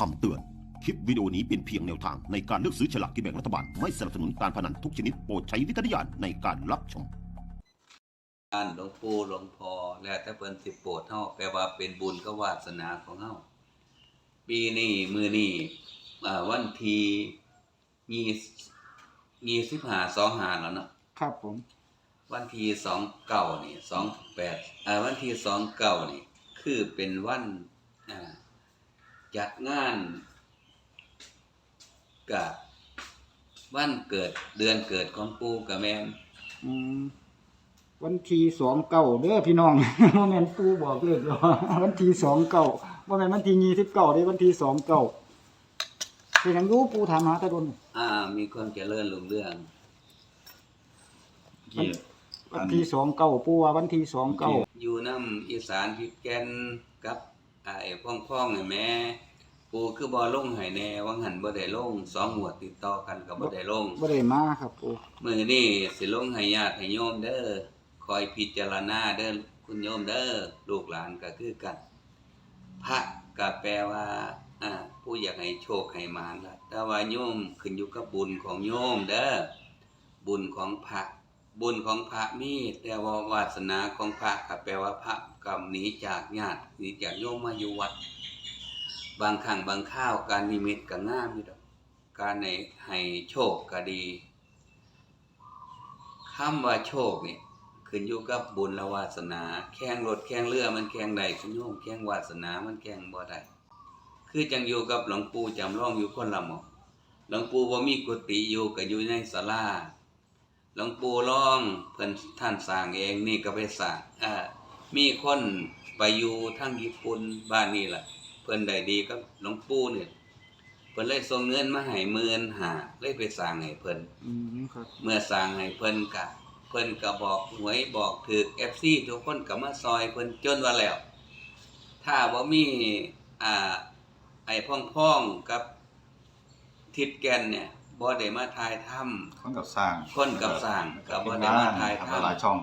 คำเตือน คลิปวิดีโอนี้เป็นเพียงแนวทางในการเลือกซื้อฉลากกินแบ่งรัฐบาล ไม่สนับสนุนการพนันทุกชนิดโปรดใช้วิจารณญาณในการรับชมอันหลวงปู่หลวงพ่อแล้วแต่เพิ่นสิโปรดเฮาแปลว่าเป็นบุญกับวาสนาของเฮาปีนี้มื้อนี้อ่าวันที่ยี่ยี่สิบห้าสองห้าแล้วเนาะครับผม วันที่สองเก้านี่สองแปดอ่าวันที่สองเก้านี่ คือเป็นวันอ่า จัดงานกับวันเกิดเดือนเกิดของปู่กับแม่นอืมวันที่สองเก้าเด้อพี่น้องโมเมนปูบอกเลยเหรอวันที่สองเก้าโมเมนวันที่ยี่สิบเก้าได้วันที่สองเก้าเป็นยังรู้ปูถามหาตะดนอ่า มีความเจริญรุ่งเรืองเกียรติวันที่สองเก้าปูว่าวันที่สองเก้าอยู่น้ำอีสานพิษแกนกับ ไอ้พ่องพ่องๆนี่แหม่ปูคือบ่ลงให้แน่ว่าหันบ่ได้ลงสองหมวดติดต่อกันก็บ่ได้ลงบ่ได้มาครับปูมื้อนี้สิลงให้ญาติให้โยมเด้อคอยพิจารณาเด้อคุณโยมเด้อลูกหลานก็คือกัน พระก็แปลว่าอ่าผู้อยากให้โชคให้หมานล่ะแต่ว่าโยมขึ้นอยู่กับบุญของโยมเด้อบุญของพระบุญของพระมีแต่ว่าวาสนาของพระก็แปลว่าพระ กรรมหนีจากญาติหนีจากโยมมาอยู่วัด บางครั้งบางข้าวการนิมิตก็งามอยู่ดอกการในให้โชคก็ดีคำว่าโชคเนี่ขึ้นอยู่กับบุญและวาสนา แข่งรถแข่งเรือมันแข่งได้คุณโยมแข่งวาสนามันแข่งบ่ได้คือจังอยู่กับหลวงปู่จำลองอยู่คนละหมอหลวงปู่บ่มีกุฏิอยู่ก็อยู่ในศาลาหลวงปู่ร้องเพิ่นท่านสร้างเองนี่ก็ไปสร้างอ่า มีคนไปอยู่ทั้งญี่ปุ่นบ้านนี่ล่ะเพิ่นได้ดีกับหลวงปู่เนี่ยเพิ่นเลยส่งเงินมาให้หมื่นหาเลยไปสร้างให้เพิ่นอืมครับ เมื่อสร้างให้เพิ่นกะ เพิ่นก็บอกหวยบอกถึก FC ทุกคนก็มาซอยเพิ่นจนว่าแล้ว ถ้าบ่มีอ่าไอ้พ่องๆกับทิดแกนเนี่ยบ่ได้มาถ่ายทำคนกับสร้างคนกับสร้างก็บ่ได้มาถ่ายทำหลายช่อง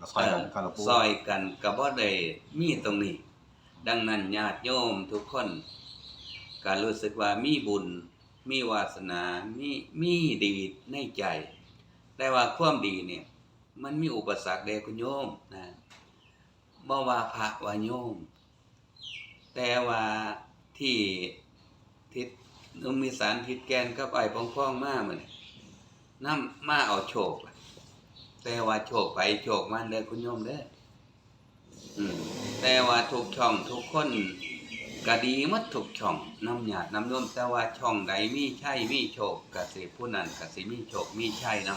ก็ซอยกันกันละปูซอยกันก็บ่ได้มีตรงนี้ ดังนั้นญาติโยมทุกคนก็รู้สึกว่ามีบุญ มีวาสนา มีมีดีในใจ แต่ว่าความดีเนี่ย มันมีอุปสรรคเด้คุณโยมนะบ่ว่าพระว่าโยม แต่ว่าที่ทิศนุมีสารทิศแกนกับไอ้พ้องๆมามันนํมาเอาโชค แต่ว่าโชคไปโชคมันเด้อคุณโยมเด้ออืมแต่ว่าทุกช่องทุกคนก็ดีหมดทุกช่องน้ำหยาดน้ำนมแต่ว่าช่องใดมีใช่มีโชคกสิผู้นั้นกสิมีโชคมีใช่นํ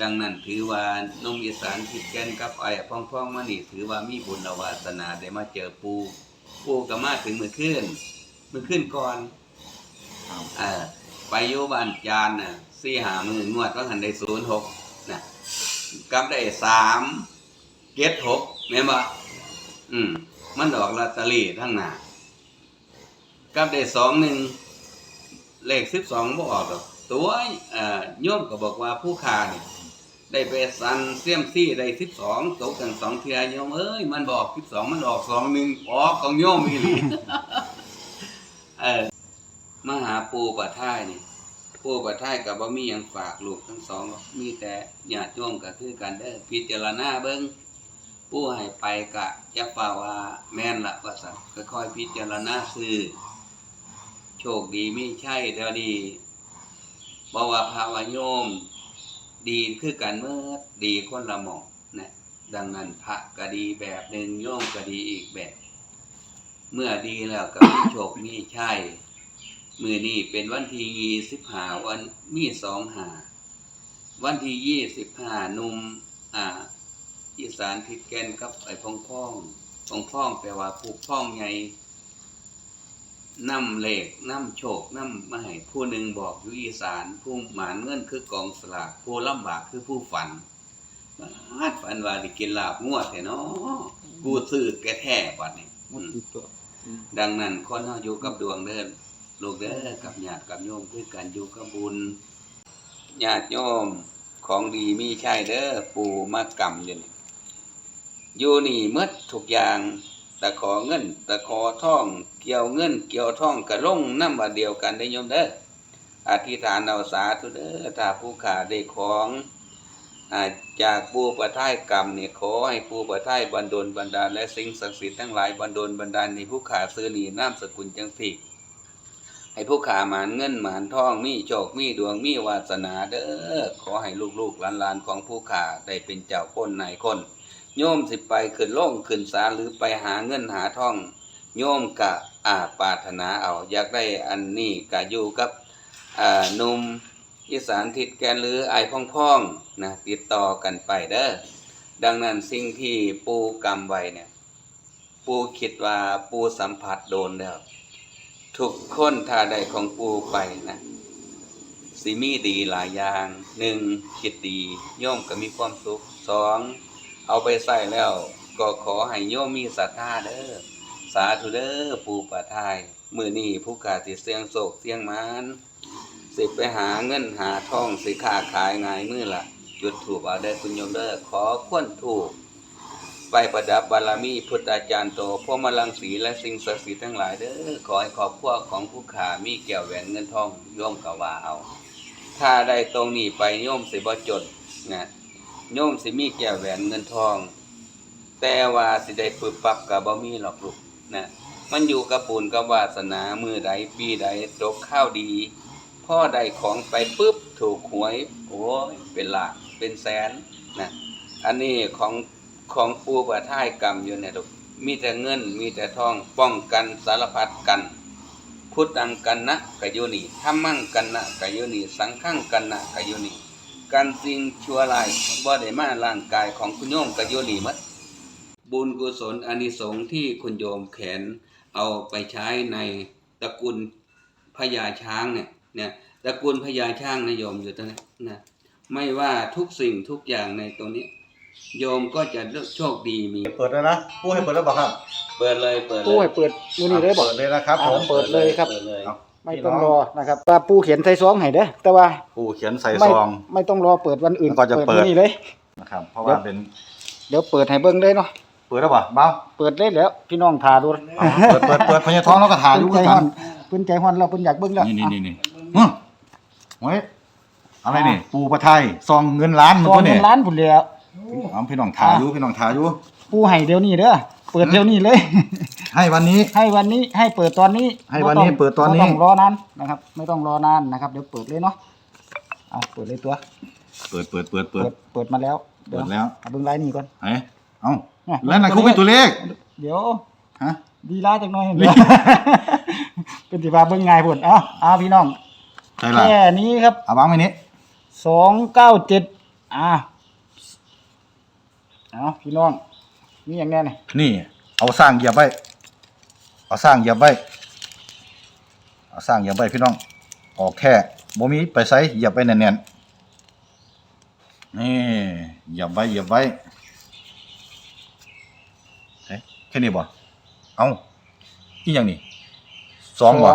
ดังนั้นถือว่านุ่มอีสานทิดแกนกับไอ้พ้องพ้องๆมานี่ถือว่ามีบุญวาสนาได้มาเจอปูปูก็มาถึงมือขึ้นมือขึ้นก่อนครับเออไปอยู่บ้านจานน่ะสี่หาหมื่นงวดว่าหันได้ศูนย์หกนะ กลับได้สามเก็ดหกแม่นบ่อืม มันดอกลอตเตอรี่ทั้งหน้ากลับได้สองหนึ่งเลขสิบสองบ่ออกดอกตัวอ่อโยมก็บอกว่าผู้ค้านี่ได้ไปสันเสียมซี่ได้สิบสองตกกันสองเทียโยมเอ้ยมันบอกสิบสองมันออกสองหนึ่งออกของโยมอีหลีเออมหาปูปะท่ายนี่ ปูประทายกับบ่มีหยังฝากลูกทั้งสอง มีแต่ญาติโยมก็คือกันเด้อพิจารณาเบิ่งปูให้ไปกะอย่าฝ่าว่าแม่นละว่าซั่นค่อยๆพิจารณาซื้อโชคดีไมีใช่เดี๋ยวนี้บ่ว่าภาวะโยม ดีคือกันเมื่อดีคนละหมองนะดังนั้นพระก็ดีแบบหนึ่งโยมก็ดีอีกแบบ เมื่อดีแล้วก็มีโชคมีใช่ มือนี้เป็นวันที่ยี่สิบห้าวันมีสองหาวันที่ยี่สิบห้านุ่มอ่าอีสานทิดแกนกับไอ้พองพ่องพองพ่องแปลว่าผูกพ่องไงนำเหล็กนำโชคนำมาให้ผู้หนึ่งบอกอยู่อีสานผู้หมานเงินคือกองสลากผู้ลำบากคือผู้ฝันบาดฝันว่าได้กินลาบงวดแท้เนาะกูซื้อแกแท้บัดนี้หมดติดตัวอืมดังนั้นคนเฮาอยู่กับดวงเดิน ลูกเด้อกับญาติกับโยมคือกันอยู่กับบุญญาติโยมของดีมีใช่เด้อปู่มากรรมอยู่นี่อยู่นี่หมดทุกอย่างตะขอเงินตะขอทองเกี่ยวเงิน เกี่ยวทองกะลงน้ำว่าเดียวกันได้โยมเด้ออธิษฐานเอาสาธุเด้อถ้าผู้ขาได้ของอาจากผู้ประทายกรรมเนี่ยขอให้ผู้ประทายบันดลบันดาลและสิ่งศักดิ์สิทธิ์ทั้งหลายบันดลบันดาลในผู้ขาซื้อหนีน้ำสกุลจังสิ ให้ผู้ขาหมานเงินหมานทองมีโชคมีดวงมีวาสนาเด้อขอให้ลูกๆหลานๆของผู้ขาได้เป็นเจ้าคนนายคน โยมสิไปขึ้นโล่งขึ้นศาลหรือไปหาเงินหาทอง โยมกะอาปาถนาเอาอยากได้อันนี้กะอยู่กับนุ่มอีสานทิดแกนหรือไอพ่องๆนะติดต่อกันไปเด้อดังนั้นสิ่งที่ปูกรรมไว้เนี่ย ปูคิดว่าปูสัมผัสโดนแล้ว ทุกคนถ้าได้ของปูไปนะสิมีดีหลายอย่างหนึ่งคิดดีโยมก็มีความสุขสองเอาไปใส่แล้ว ก็ขอให้โยมมีศรัทธาเด้อสาธุเด้อปูปะทายมือนี้ผู้กาสิเสียงโศกเสียงมานสิไปหาเงินหาทองสิค้าขายง่ายมือละจุดถูกเอาได้คุณโยมเด้อขอควนถูก ไปประดับบารมีพุทธาจารย์โตพ่อมลังสีและสิ่งศักดิ์สิทธิ์ทั้งหลายเด้อขอให้ครอบครัวของผู้ขามีแก้วแหวนเงินทองโยมกว่าเอา ถ้าได้ตรงนี้ไปโยมสิบ่จดนะโยมสิมีแก้วแหวนเงินทอง แต่ว่าสิได้ปึบปับกับบ่มีหรอกลูกนะมันอยู่กับบุญกับวาสนามือใดปีใดตกข้าวดี พ่อได้ของไปปุ๊บถูกหวย โอ้ยเป็นหลักเป็นแสนนะอันนี้ของ ของปูประท่ายกรรมอยู่เนี่ยลูกมีแต่เงินมีแต่ทองป้องกันสารพัดกัน พุทธังกันนะกะโยนิธรรมังกันนะกะโยนิสังฆังกันนะกะโยนิการสิ่งชั่วร้ายบ่ได้มาร่างกายของคุณโยมกะโยนิหมัดบุญกุศลอานิสงส์ที่คุณโยมแขนเอาไปใช้ในตระกูลพญาช้างเนี่ยเนี่ยตระกูลพญาช้างนะโยมอยู่ตรงนี้นะไม่ว่าทุกสิ่งทุกอย่างในตรงนี้ โยมก็จะโชคดีมี เปิดเลยนะปูให้เปิดแล้วบอกครับเปิดเลยเปิดเลปูให้ยเปิดมือนี้เลยบอกเปิดเลยนะครับผม เปิดเลยครับ เปิดเลยเอาไม่ต้องรอนะครับว่าปูเขียนใส่ซองให้เด้อแต่ว่าปูเขียนใส่ไม่ซอง ไม่ต้องรอเปิดวันอื่นแล้วก็จะเปิด มื้อนี้เลย นะครับ เพราะว่าเป็น เดี๋ยวเปิดให้เบิ่งเลยเนาะเปิดแล้วบ่เบ้าเปิดเลยแล้ว พี่น้องทาดูเอาเปิดเปิดเปิดพญาท้องแล้วก็ถ่ายรูปเพิ่นใจกัฮ้อนนเพิ่นใจฮ้อนเราเพิ่นอยากเบิ่งแล้วนี่นี่นี่นี่ฮึเฮ้ยอะไรนี่ ปูประไทยซองเงินล้านมันซองตัวเงินี่นล้านพุ่นแล้ว เอาพี่น้องถ่ายอยู่พี่น้องถ่ายอยู่ปูให้เดี๋ยวนี้เด้อเปิดเดี๋ยวนี้เลย ให้วันนี้ ให้วันนี้ให้เปิดตอนนี้ ให้วันนี้บ่งเปิดตอนนี้บ่ต้องรอนานนะครับ ไม่ต้องรอนานนะครับ เดี๋ยวเปิดเลยเนาะเอาเปิดเลยตัว เปิดเปิดเปิดเปิเปิดดเปิดมาแล้วเปิดแล้วเอาเบิ่งลายนี้ก่อนเฮ้ยเอ้าเนี่ยแล้วไหนคุณเป็นตัวเลข เดี๋ยวฮะดีลาจักหน่อยเห็นไหมเป็นสิว่าเบิ่งง่ายพุ่นเอ้าเอาพี่น้องใช่ละแค่นี้ครับเอาวางไว้นี้สองเก้าเจ็ดอ่า เอาพี่น้องนี่อย่างแน่เนี่ยนี่ เอาสร้างเหยียบไว้ เอาสร้างเหยียบไว้ เอาสร้างเหยียบไว้พี่น้อง ออกแค่บ่มีไปไสเหยียบไว้แน่นๆนี่เหยียบไว้เหยียบไว้เฮ้ยแค่นี้บ่เอาอีหยังนี่สองบ่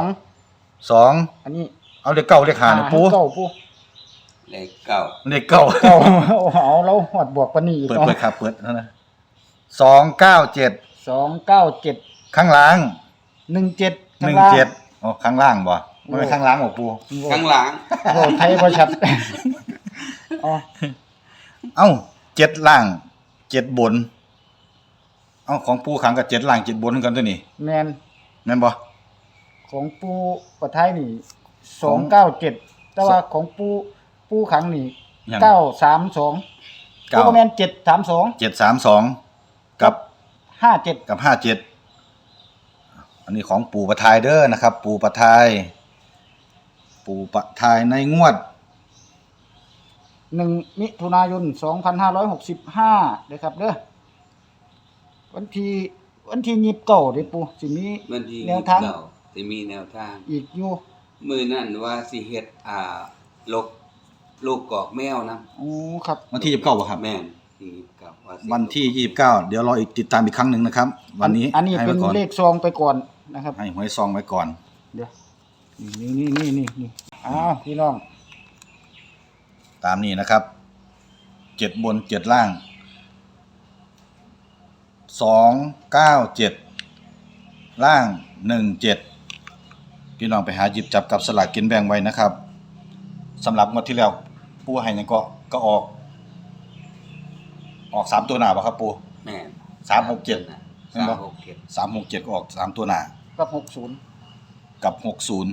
สอง อันนี้ เอาเลขเก้าเลขห้าเนี่ยปู เก้าปู เลขเก้าเลขเก้าเก้าเอาเราหอดบวกปานนี้อีกเปิดเนาะเปิดครับเปิดเท่านะสองเก้าเจ็ดสองเก้าเจ็ดข้างล่างหนึ่งเจ็ดหนึ่งเจ็ดอ๋อข้างล่างบ่ไม่ใช่ข้างล่างบ่ปูข้างหลังโอ้ไทยพอชัดอ๋อเอ้าเจ็ดล่างเจ็ดบน เอ้าของปูขังกับเจ็ดล่างเจ็ดบนกันตัวนี้แมนแม่นบ่ของปูประไทยนี่สองเก้าเจ็ดแต่ว่าของปู ปูขังนี่หยัง เก้าสามสองเก้า ปูแมนเจ็ดสามสองเจ็ดสามสองกับห้าเจ็ดกับห้าเจ็ดอันนี้ของปู่ประทายเด้อนะครับ ปู่ประทาย ปู่ประทายในงวด หนึ่งมิถุนายนสองพันห้าร้อยหกสิบห้าเด้อครับเด้อวันที่วันที่ยิบเก่าเด้อปูสิมีมันที่แนวทางเก่าสิมีแนวทาง อีกอยู่ มือนั่นว่าสิเฮ็ดอ่าลก ลูกกอกแมวนะอ๋อครับวันที่ยี่สิบเก้าบ่ครับ แม่นที่เก่าว่าสิวันที่ยี่สิบเก้าเดี๋ยวรออีกติดตามอีกครั้งหนึ่งนะครับ วันนี้อันนี้ให้เป็ไว้นก่อนเลขซองไปก่อนนะครับ ให้หวยซองไว้ก่อน เดี๋ยว นี่นี่นี่นี่นี่อ้าวพี่น้อง ตามนี้นะครับ เจ็ดบนเจ็ดล่าง สองเก้าเจ็ดล่างหนึ่งเจ็ดพี่น้องไปหาหยิบจับกับสลากกินแบ่งไว้นะครับ สำหรับงวดที่แล้ว ปูให้หยังก็ก็ออก ออกสามตัวหน้าป่ะครับ ปูแม่นสามหกเจ็ดนะเห็นสามบ่หกเจ็ดสามหกเจ็ดก็ออกสามตัวหน้ากับหกศูนย์กับหกศูนย์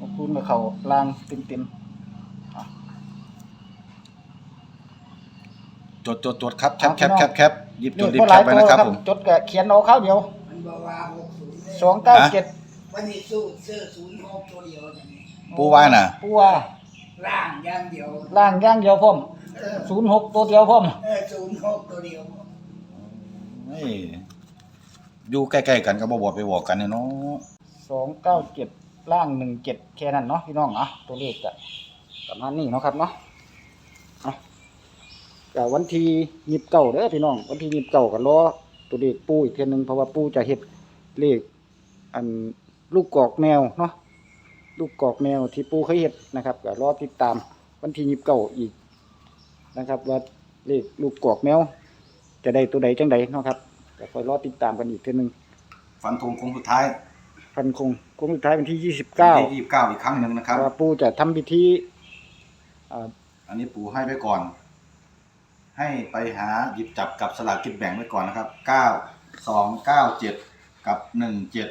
หกศูนย์กับเขาล่างเต็มเต็มจดจดจดครับแคปแคปเอาพี่แคน้องปแคปหยิบๆจดนี่รีบบ่หแคลาปยไปตัวนะครับครับผมจดกับเขียนเอาข้าวเดียวมันบอกว่าหกศูนย์สองเก้าเจ็ดวันนี้สู้เสื้อศูนย์หกตัวเดียวอย่างนี้ ปูว่าน่ะ ปูว่าร่างอย่างเดียว ล่างอย่างเดียวพ่อมเออศูนย์หกตัวเดียวพ่อมเออศูนย์หกตัวเดียวเฮ้ยอยู่ใกล้ๆกันก็บ่บอกไปบอกกันเนี่ยเนาะสองเก้าเจ็ดล่างหนึ่งเจ็ดแค่นั้นเนาะพี่น้องอะตัวเลขจะประมาณนี้เนาะครับเนาะเอาแต่วันที่ยิบเก่าเด้อพี่น้อง วันที่ยิบเก่ากันรอตัวเลขปูอีกเทียหนึงเพราะว่าปูจะเฮ็ดเลขอันลูกกอกแมวเนาะ ลูกกอกแมวที่ปูเคยเฮ็ดนะครับก็รอติดตามวันที่ยิบเก่าอีกนะครับ ว่าเลขลูกกอกแมว จะได้ตัวใดจังใดเนาะครับก็คอยรอติดตามกันอีกเทียหนึงฟันธงคงสุดท้ายฟันคงคงสุดท้ายเป็นที่ยี่สิบเก้าที่ยี่สิบเก้าอีกครั้งหนึ่งนะครับว่าปู่จะทำพิธีอ่าอันนี้ปู่ให้ไว้ก่อน ให้ไปหาหยิบจับกับสลากกินแบ่งไว้ก่อนนะครับเก้าสองเก้าเจ็ดกับหนึ่งเจ็ด